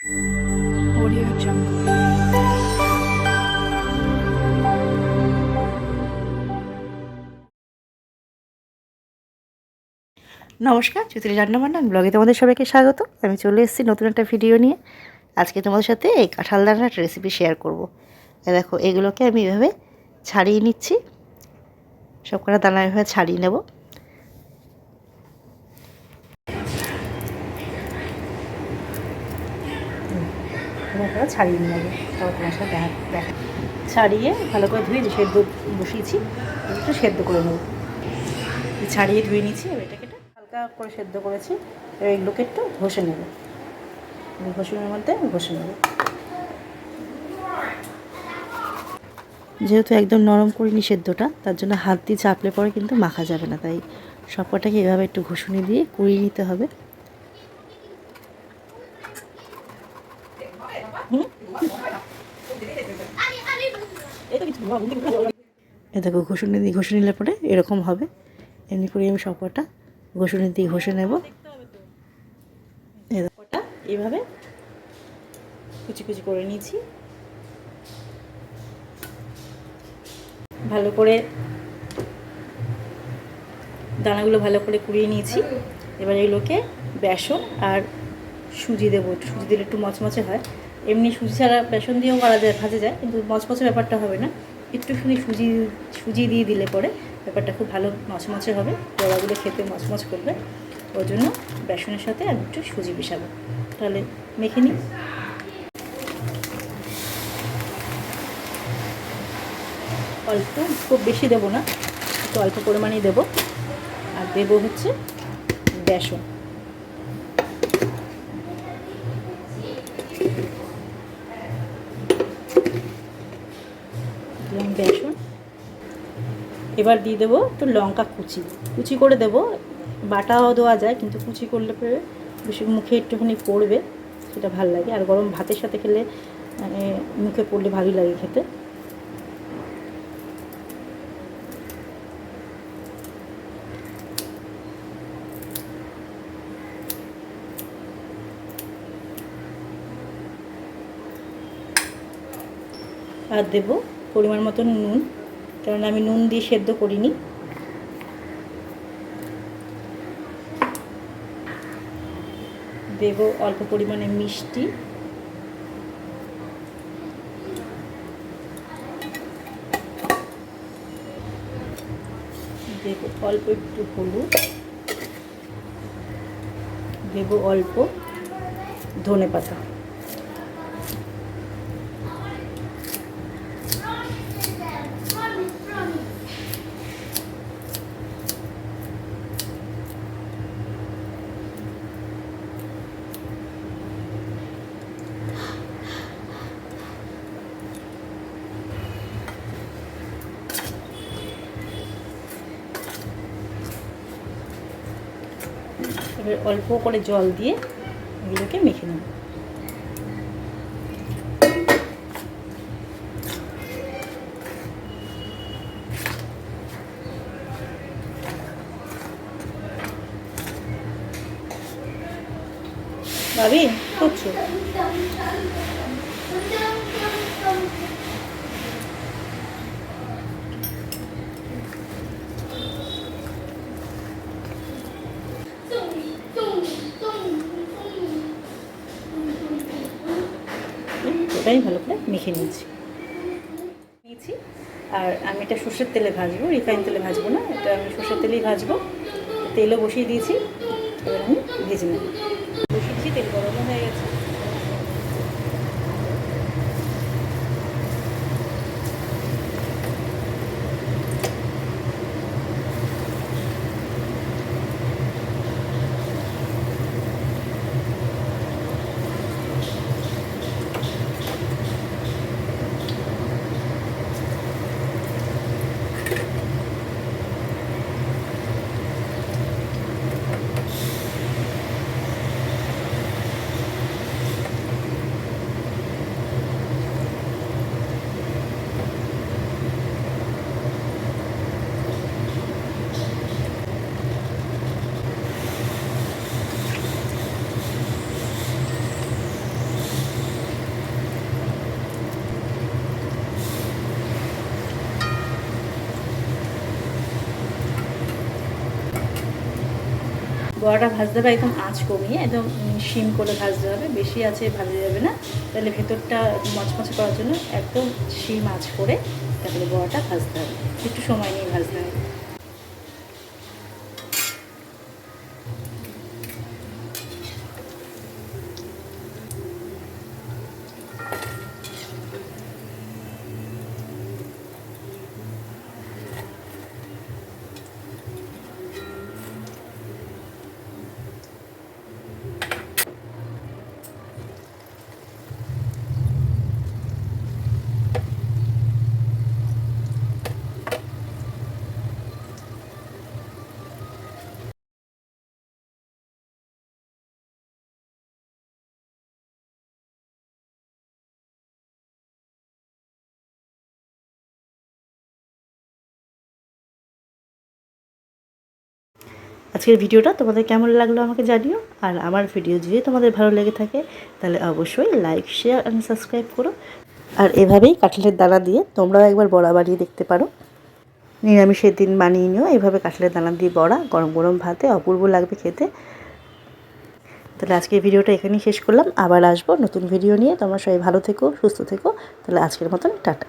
Audio Jungle. নমস্কার চুতুরি রান্নাবান্না ব্লগে তোমাদের সবাইকে স্বাগত। আমি চলে এসেছি নতুন একটা ভিডিও নিয়ে। আজকে তোমাদের সাথে এই কাঁঠাল দানার রেসিপি শেয়ার করব। দেখো, এগুলোকে আমি এভাবে ছাড়িয়ে নিচ্ছি। সব কটা দানা এভাবে ছাড়িয়ে নেব। এবার ছাড়িয়ে নেব তারপর তোমার সাথে দেখা দেখা ছাড়িয়ে ভালো করে ধুয়ে সেদ্ধ বসিয়েছি, একটু সেদ্ধ করে নেব। ছাড়িয়ে ধুয়ে নিয়েছি, এবার এটাকে হালকা করে সেদ্ধ করেছি, এবার এগুলোকে একটু ঘষে নেব। ঘষুনের মধ্যে ঘষে নেব। যেহেতু একদম নরম করিনি সেদ্ধটা, তার জন্য হাত দিয়ে চাপলে পরে কিন্তু মাখা যাবে না, তাই সবকটাকে এভাবে একটু ঘষুনি দিয়ে কুড়িয়ে নিতে হবে। দেখো ঘষুনি দিয়ে ঘষে নিলে পরে এরকম হবে। এমনি করে আমি সবকটা ঘষুনি দিয়ে ঘষে নেব। এই এইভাবে কুচি কুচি করে নিয়েছি। ভালো করে দানাগুলো ভালো করে কুড়িয়ে নিয়েছি। এবার এগুলোকে বেসন আর সুজি দেবো। সুজি দিলে একটু মচমচে হয়। এমনি সুজি ছাড়া বেসন দিয়েও করা যায়, ভাজা যায়, কিন্তু মচমচে ব্যাপারটা হবে না। একটুখানি সুজি সুজি দিয়ে দিলে পরে ব্যাপারটা খুব ভালো মচমচে হবে। বড়াগুলো খেতে মচমচ করবে। ওই জন্য বেসনের সাথে আমি একটু সুজি মিশাবো। তাহলে মেখে নিই। অল্প, খুব বেশি দেবো না, একটু অল্প পরিমাণেই দেবো। আর দেবো হচ্ছে বেসন। বেসন। এবার দিয়ে দেবো একটু লঙ্কা কুচি। কুচি করে দেবো। বাটাও দেওয়া যায়, কিন্তু কুচি করলে পরে বেশি মুখে একটুখানি পড়বে, সেটা ভালো লাগে। আর গরম ভাতের সাথে খেলে মানে মুখে পড়লে ভালোই লাগে খেতে। আর দেবো পরিমাণ মতন নুন কারণ আমি নুন দিয়ে সেদ্ধ করিনি। দেব অল্প পরিমাণে মিষ্টি। দেবো অল্প একটু হলুদ। দেবো অল্প ধনে পাতা এবার অল্প করে জল দিয়ে এগুলোকে মেখে নেব। ভাবি করছ? ওটাই ভালো করে মেখে নিয়েছি। নিয়েছি। আর আমি এটা সর্ষের তেলে ভাজবো রিফাইন তেলে ভাজবো না, এটা আমি সর্ষের তেলেই ভাজবো। তেলও বসিয়ে দিয়েছি, এবার আমি ভেজে নেব। বসিয়েছি, তেল গরমও হয়ে গেছে। বড়াটা ভাজতে হবে, একদম আঁচ কমিয়ে একদম শিম করে ভাজতে হবে, বেশি আছে ভাজা যাবে না। তাহলে ভেতরটা মচমচে করার জন্য একদম শিম আঁচ করে তারপরে বড়াটা ভাজতে হবে। একটু সময় নিয়ে ভাজতে হবে। আজকের ভিডিওটা তোমাদের কেমন লাগল আমাকে জানিও। আর আমার ভিডিও যদি তোমাদের ভালো লেগে থাকে, তাহলে অবশ্যই লাইক শেয়ার অ্যান্ড সাবস্ক্রাইব করো। আর এভাবেই কাঁঠালের দানা দিয়ে তোমরাও একবার বড়া বানিয়ে দেখতে পারো। নিরামিষের দিন বানিয়ে নিও। এইভাবে কাঁঠালের দানা দিয়ে বড়া, গরম গরম ভাতে, অপূর্ব লাগবে খেতে। তাহলে আজকের ভিডিওটা এখানেই শেষ করলাম। আবার আসব নতুন ভিডিও নিয়ে। তোমরা সবাই ভালো থেকো, সুস্থ থেকো। তাহলে আজকের মতন টাটা।